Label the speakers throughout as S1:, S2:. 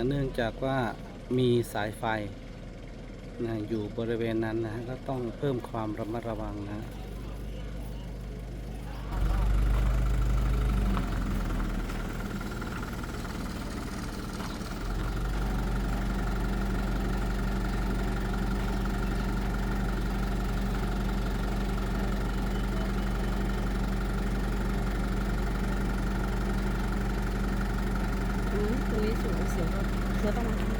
S1: นะเนื่องจากว่ามีสายไฟนะอยู่บริเวณนั้นนะฮะก็ต้องเพิ่มความระมัดระวังนะ
S2: อืม ตรงนี้สูงเสือก็เสือต้อง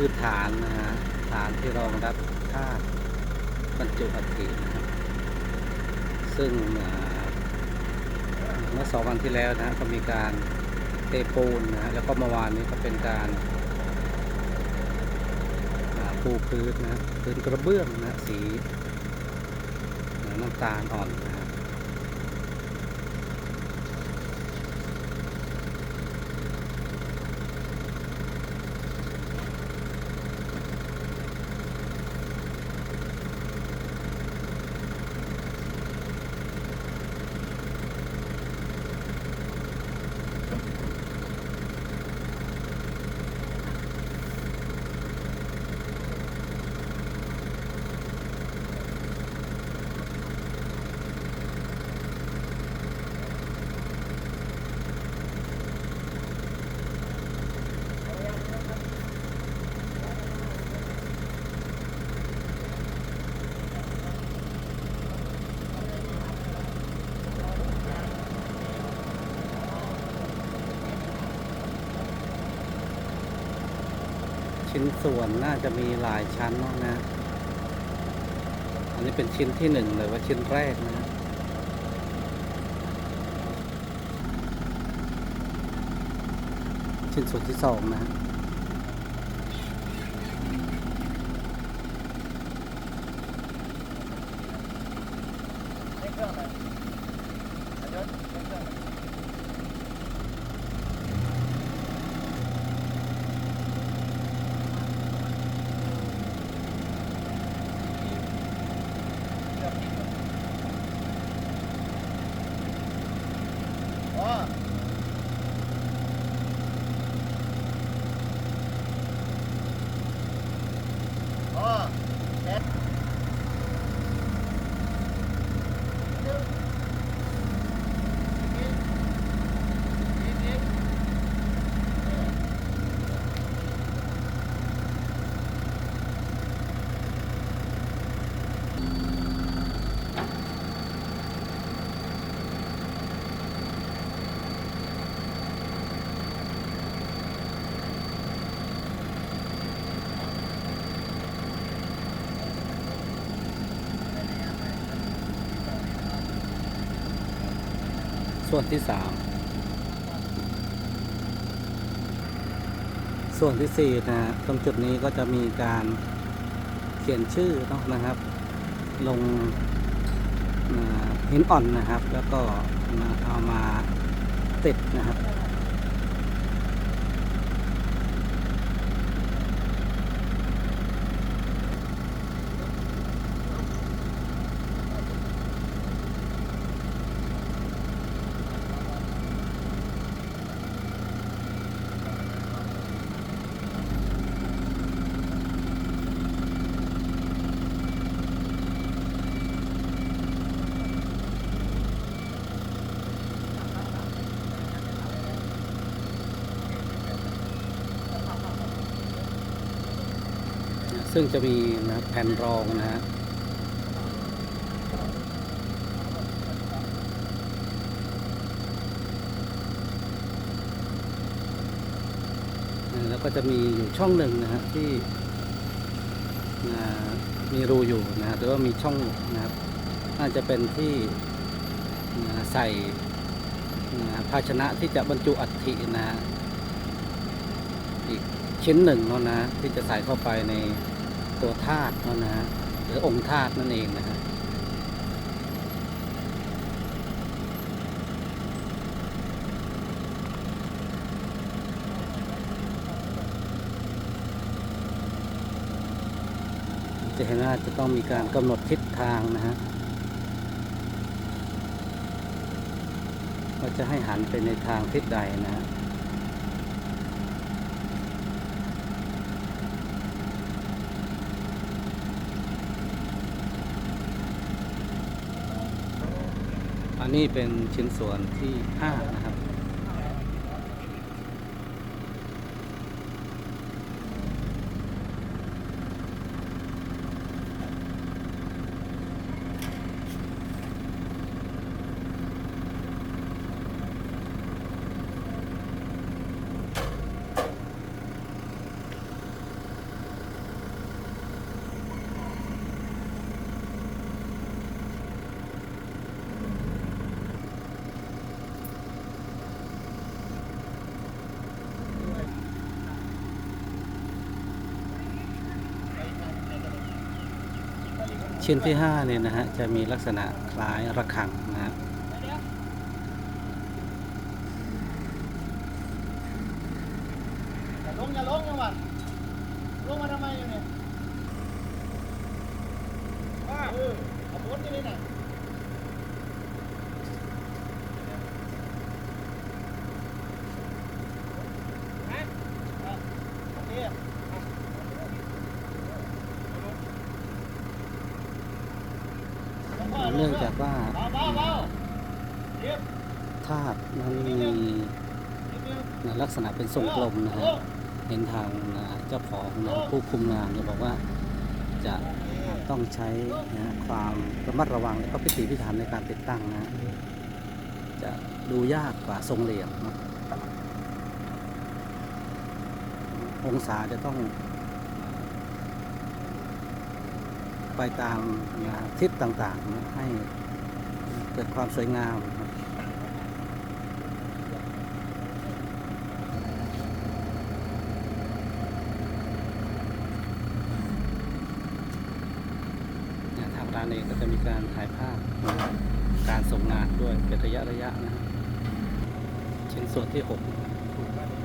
S1: คือฐานนะฮะฐานที่รองรับธาตุบรรจุอัฐินะครับซึ่งเมื่อสองวันที่แล้วนะฮะก็มีการเทปูนนะฮะแล้วก็เมื่อวานนี้ก็เป็นการปูพื้นนะพื้นกระเบื้องนะสีน้ำตาลอ่อนนะฮะ ชิ้นส่วนน่าจะมีหลายชั้นเนะนะ อันนี้เป็นชิ้นที่หนึ่งเลยว่าชิ้นแรกนะชิ้นส่วนที่สองนะ ส่วนที่สามส่วนที่สี่นะฮะตรงจุดนี้ก็จะมีการเขียนชื่อนะนะครับ ลงหินอ่อนนะครับ แล้วก็เอามาติดนะครับ ซึ่งจะมีนะแผ่นรองนะฮะแล้วก็จะมีอยู่ช่องหนึ่งนะฮะที่นะมีรูอยู่นะฮะหรือว่ามีช่องนะครับน่าจะเป็นที่นะใส่นะภาชนะที่จะบรรจุอัฐินะฮะอีกชิ้นหนึ่งเนาะนะที่จะใส่เข้าไปใน ตัวธาตุเนาะนะฮะหรือองค์ธาตุนั่นเองนะฮะจะเห็นว่าจะต้องมีการกำหนดทิศทางนะฮะว่าจะให้หันไปในทางทิศใดนะฮะ นนี้เป็นชิ้นส่วนที่5นะครับ ชิ้นที่5เนี่ยนะฮะจะมีลักษณะคล้ายระฆังนะฮะ
S3: อย่าลงอย่าลงจังหวัดลงมาทำไมอยู่เนี่ยว่าเออขบวนนี่เลยน่ะฮะอะโอเคอะ
S1: เนื่องจากว่าธาตุนั้นมี
S3: นิดนึง
S1: ลักษณะเป็นทรงกลมนะฮะเห็นทางเจ้าของนะผู้คุมงานเนี่ยบอกว่าจะต้องใช้นะความระมัดระวังและก็พิถีพิถันในการติดตั้งนะจะดูยากกว่าทรงเหลี่ยมนะองศาจะต้อง ไปตามทิศต่างๆ ให้เกิดความสวยงามทางร้านเองก็จะมีการถ่ายภาพการส่งงานด้วยเป็นระยะระยะนะชิ้นส่วนที่ 6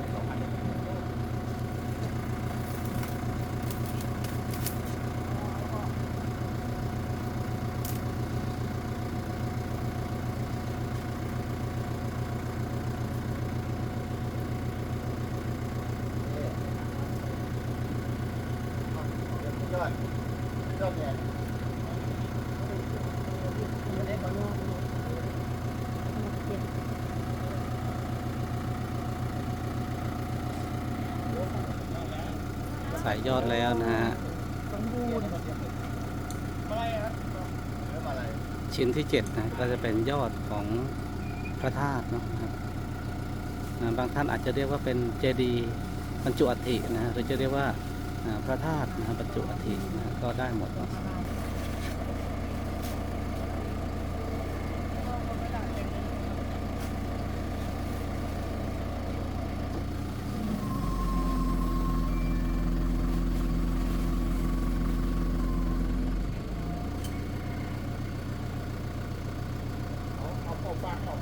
S1: สายยอดแล้วนะฮะชิ้นที่เจ็ดนะก็จะเป็นยอดของพระธาตุนะครับบางท่านอาจจะเรียกว่าเป็นเจดีย์บรรจุอัฐินะหรือจะเรียกว่า พระธาตุนะฮะบรรจุอัฐินะก็ได้หมดเนาะ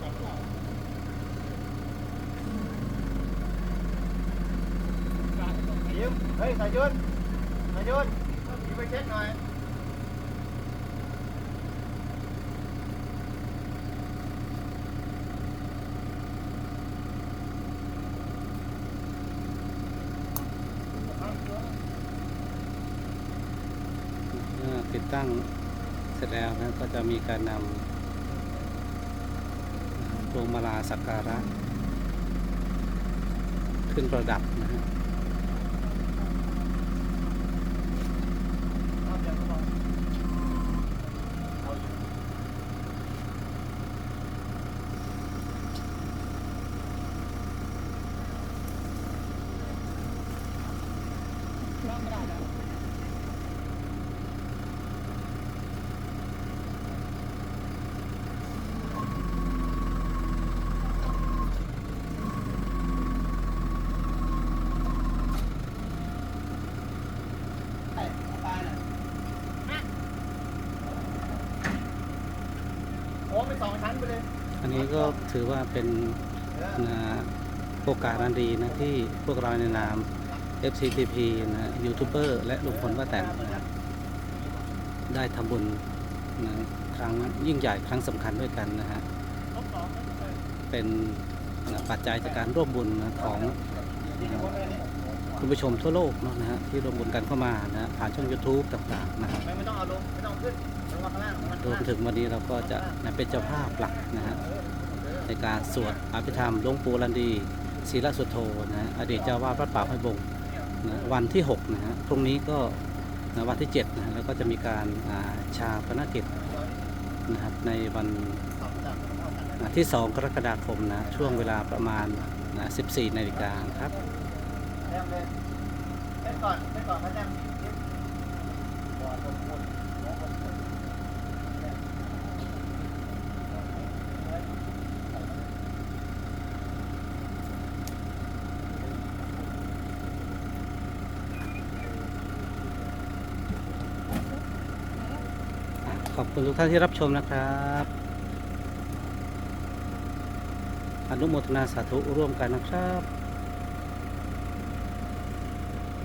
S3: ยิ้มเฮ้ยสายยนสายยนยิ้มไปเช็คหน่อย
S1: ติดตั้งเสร็จแล้วนะก็จะมีการนำพวงมาลาสักการะ ขึ้นประดับนะฮะ
S3: ไม่ได้แล้ว โอ้เป็นสองชั้นไปเลย
S1: อันนี้ ก็ถือว่าเป็นนะโอกาสอันดีนะที่พวกเราในนาม FCTP นะยูทูบเบอร์และลุงพลป้าแตนนะได้ทำบุญนะครั้งยิ่งใหญ่ครั้งสำคัญด้วยกันนะฮะ เป็นนะปัจจัยจากการร่วมบุญนะของนะคุณผู้ชมทั่วโลกเนอะนะฮะที่ร่วมบุญกันเข้ามานะผ่านช่อง YouTube ต่างๆนะครับ
S3: ไม่ไม่ต้องเอาลงไม่ต้องขึ้นลงมาข้างล่างลงมาข้าง
S1: รวม
S3: ล่าง
S1: ถึงวันนี้เราก็จะนะเป็นเจ้าภาพหลักนะฮะ ในการสวดอภิธรรมหลวงปู่ลันดีศีลสุโธนะฮะอดีตเจ้าวาดวัดป่าห้วยบงนะวันที่6นะฮะพรุ่งนี้ก็นะวันที่7นะฮะแล้วก็จะมีการาชาปนกิจนะครับในวันนะที่ 2 กรกฎาคมนะช่วงเวลาประมาณนะ14นาฬิกาครับ
S3: แจ้งเลยเล่นก่อนเล่นก่อนพระแจ้งบอลลงคนลงคน
S1: ข อบคุณทุกท่านที่รับชมนะครับอนุโมทนาสาธุร่วมกันนะครับ